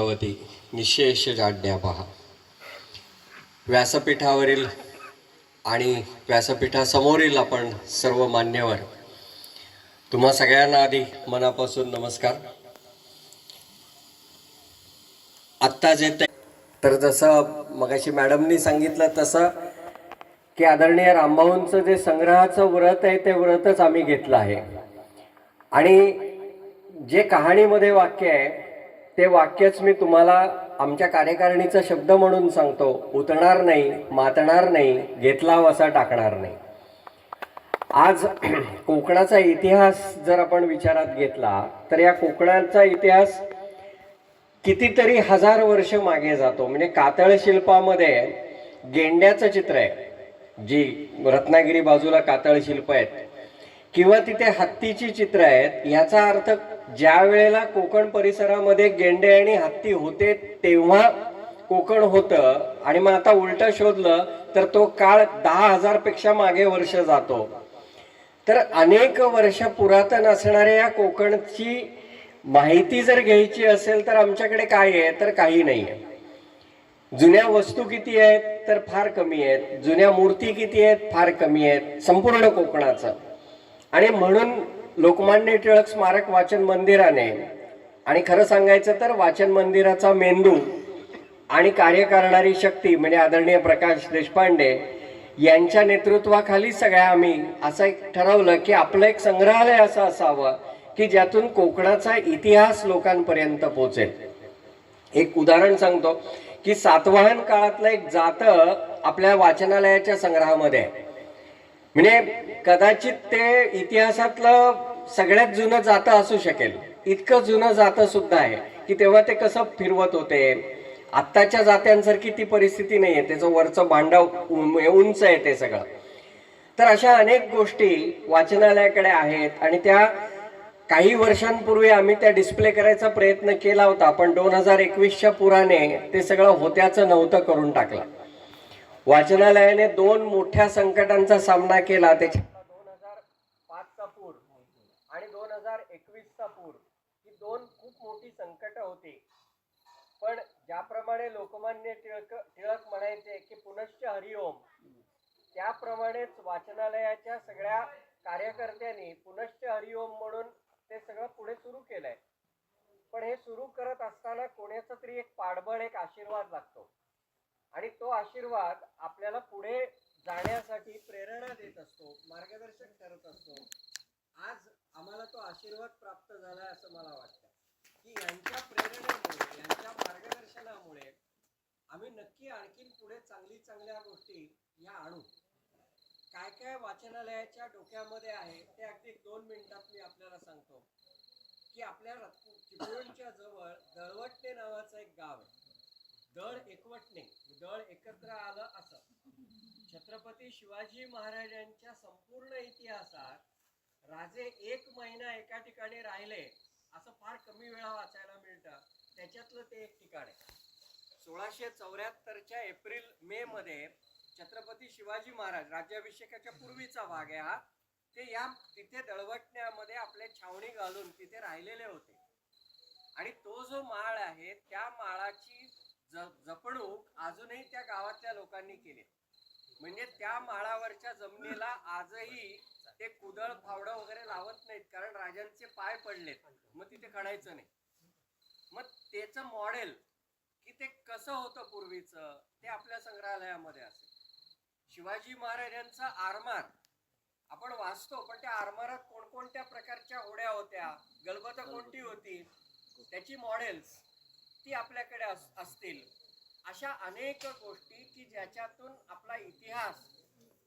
भगवती निशेष जाड्या पहा. व्यासपीठावरील आणि व्यासपीठासमोरील आपण सर्व मान्यवर तुम्हा सगळ्यांना आधी मनापासून नमस्कार. आत्ता जे ते तर जसं मगाशी मॅडमनी सांगितलं तसं की आदरणीय रामभाऊंचं जे संग्रहाचं व्रत आहे ते व्रतच आम्ही घेतलं आहे. आणि जे कहाणीमध्ये वाक्य आहे ते वाक्यच मी तुम्हाला आमच्या कार्यकारिणीचा शब्द म्हणून सांगतो. उतरणार नाही मातणार नाही घेतला वसा टाकणार नाही. आज कोकणाचा इतिहास जर आपण विचारात घेतला तर या कोकणाचा इतिहास कितीतरी हजार वर्ष मागे जातो. म्हणजे कातळ शिल्पामध्ये गेंड्याचं चित्र आहे. जी रत्नागिरी बाजूला कातळ शिल्प आहेत. किंवा तिथे हत्तीची चित्र आहेत. याचा अर्थ ज्या वेळेला कोकण परिसरामध्ये गेंडे आणि हत्ती होते तेव्हा कोकण होतं. आणि मग आता उलट शोधलं तर तो काळ दहा हजारपेक्षा मागे वर्ष जातो. तर अनेक वर्ष पुरातन असणाऱ्या या कोकणची माहिती जर घ्यायची असेल तर आमच्याकडे काय आहे तर काही नाही आहे. जुन्या वस्तू किती आहेत तर फार कमी आहेत. जुन्या मूर्ती किती आहेत फार कमी आहेत. संपूर्ण कोकणाचं. आणि म्हणून लोकमान्य टिळक स्मारक वाचन मंदिराने आणि खरं सांगायचं तर वाचन मंदिराचा मेंदू आणि कार्य करणारी शक्ती म्हणजे आदरणीय प्रकाश देशपांडे यांच्या नेतृत्वाखाली सगळ्या आम्ही असं एक ठरवलं की आपलं एक संग्रहालय असं असावं की ज्यातून कोकणाचा इतिहास लोकांपर्यंत पोहोचेल एक उदाहरण सांगतो की सातवाहन काळातलं एक जातं आपल्या वाचनालयाच्या संग्रहामध्ये आहे. म्हणजे कदाचित ते इतिहासातलं सगळ्यात जुनं जातं असू शकेल. इतकं जुनं जातं सुद्धा आहे की तेव्हा ते कसं फिरवत होते. आत्ताच्या जात्यांसारखी ती परिस्थिती नाही आहे त्याचं वरचं भांडव उंच आहे ते सगळं. तर अशा अनेक गोष्टी वाचनालयाकडे आहेत आणि त्या काही वर्षांपूर्वी आम्ही त्या डिस्प्ले करायचा प्रयत्न केला होता पण दोन हजार एकवीसच्या पुराने ते सगळं होत्याचं नव्हतं करून टाकलं. वाचनालयाने दोन मोठ्या संकटांचा सामना केला त्याच्या दोन हजार पाचचा पूर आणि दोन हजार पूर ही दोन खूप मोठी संकट होती. पण ज्याप्रमाणे लोकमान्य टिळक टिळक म्हणायचे की पुनश्च हरिओम त्याप्रमाणेच वाचनालयाच्या सगळ्या कार्यकर्त्यांनी पुनश्च हरिओम म्हणून ते सगळं पुढे सुरू केलंय. पण हे सुरू करत असताना कोणाचा तरी एक पाठबळ एक आशीर्वाद लागतो. आणि तो आशीर्वाद आपल्याला पुढे जाण्यासाठी प्रेरणा देत असतो मार्गदर्शन करत असतो. आज आम्हाला तो आशीर्वाद प्राप्त झालाय असं मला वाटतं. की यांच्या प्रेरणेमुळे यांच्या मार्गदर्शनामुळे आम्ही नक्की आणखीन पुढे चांगली चांगल्या गोष्टी या आणू. काय काय वाचनालयाच्या डोक्यामध्ये आहे ते अगदी दोन मिनिटात मी आपल्याला सांगतो. की आपल्या चिपळूणच्या जवळ दळवटणे नावाचं एक गाव आहे. दळ एकवटणे दळ एकत्र आलं असं. छत्रपती शिवाजी महाराजांच्या संपूर्ण इतिहासात राजे एक महिना एका ठिकाणी राहिले असं फार कमी वेळा वाचायला मिळतं. त्याच्यातलं ते एक ठिकाण आहे. सोळाशे चौऱ्याहत्तरच्या एप्रिल मे मध्ये छत्रपती शिवाजी महाराज राज्याभिषेकाच्या पूर्वीचा भाग आहे हा. ते या तिथे दळवटण्यामध्ये आपले छावणी घालून तिथे राहिलेले होते. आणि तो जो माळ आहे त्या माळाची ज- जपणूक अजूनही त्या गावातल्या लोकांनी केली. म्हणजे त्या माळावरच्या जमिनीला आजही ते कुदळ फावडं वगैरे लावत नाहीत कारण राजांचे पाय पडलेत. मग तिथे खणायचं नाही. मग त्याचं मॉडेल की ते कसं होतं पूर्वीचं ते आपल्या संग्रहालयामध्ये असेल. शिवाजी महाराजांचा आरमार आपण वाचतो पण त्या आरमारात कोणकोणत्या प्रकारच्या होड्या होत्या गलबत कोणती होती त्याची मॉडेल्स ती आपल्याकडे असतील. अशा अनेक गोष्टी की ज्याच्यातून आपला इतिहास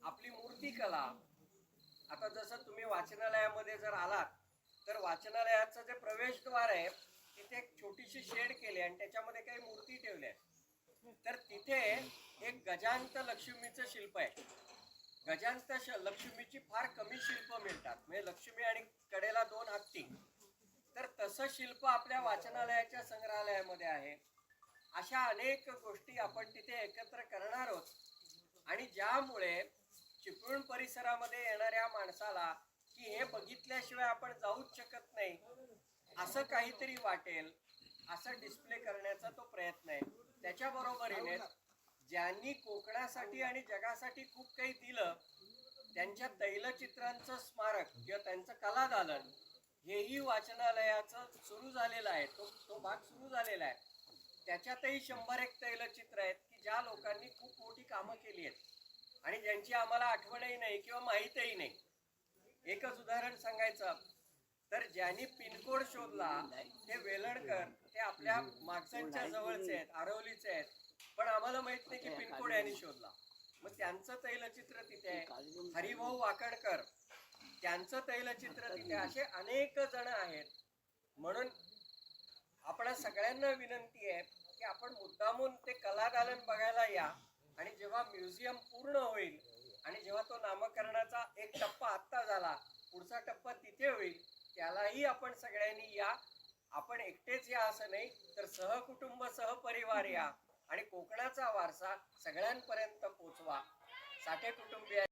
आपली मूर्तिकला आता जसं तुम्ही वाचनालयामध्ये जर आलात तर वाचनालयाचं जे प्रवेशद्वार आहे तिथे एक छोटीशी शेड केली आणि त्याच्यामध्ये काही मूर्ती ठेवल्या तर तिथे एक गजांत लक्ष्मीचं शिल्प आहे. गजांत श- लक्ष्मीची फार कमी शिल्प मिळतात. म्हणजे लक्ष्मी आणि कडेला दोन हत्ती. तर तसं शिल्प आपल्या वाचनालयाच्या संग्रहालयामध्ये आहे. अशा अनेक गोष्टी आपण तिथे एकत्र करणार आहोत. आणि ज्यामुळे चिपळूण परिसरामध्ये येणाऱ्या माणसाला की हे बघितल्याशिवाय आपण जाऊच शकत नाही असं काहीतरी वाटेल असं डिस्प्ले करण्याचा तो प्रयत्न आहे. त्याच्या बरोबरीने ज्यांनी कोकणासाठी आणि जगासाठी खूप काही दिलं त्यांच्या तैलचित्रांचं स्मारक किंवा त्यांचं कलादालन हेही वाचनालयाचं सुरू झालेलं आहे. तो तो भाग सुरू झालेला आहे. त्याच्यातही शंभर एक तैलचित्र आहेत की ज्या लोकांनी खूप मोठी कामं केली आहेत. आणि ज्यांची आम्हाला आठवणही नाही किंवा माहीतही नाही. एकच उदाहरण सांगायचं. तर ज्यांनी पिनकोड शोधला ते वेलणकर ते आपल्या मागच्यांच्या जवळचे आहेत आरवलीचे आहेत. पण आम्हाला माहीत नाही की पिनकोड यांनी शोधला. मग त्यांचं तैलचित्र तिथे आहे. हरिभाऊ वाकडकर त्यांचं तैलचित्र तिथे असे अनेक जण आहेत. म्हणून आपणा सगळ्यांना विनंती आहे की आपण मुद्दामून ते कलादालन बघायला या. आणि जेव्हा म्युझियम पूर्ण होईल आणि जेव्हा तो नामकरणाचा एक टप्पा आत्ता झाला पुढचा टप्पा तिथे होईल त्यालाही आपण सगळ्यांनी या. आपण एकटेच या असं नाही तर सहकुटुंब सहपरिवार या. आणि कोकणाचा वारसा सगळ्यांपर्यंत पोचवा. साठे कुटुंबीय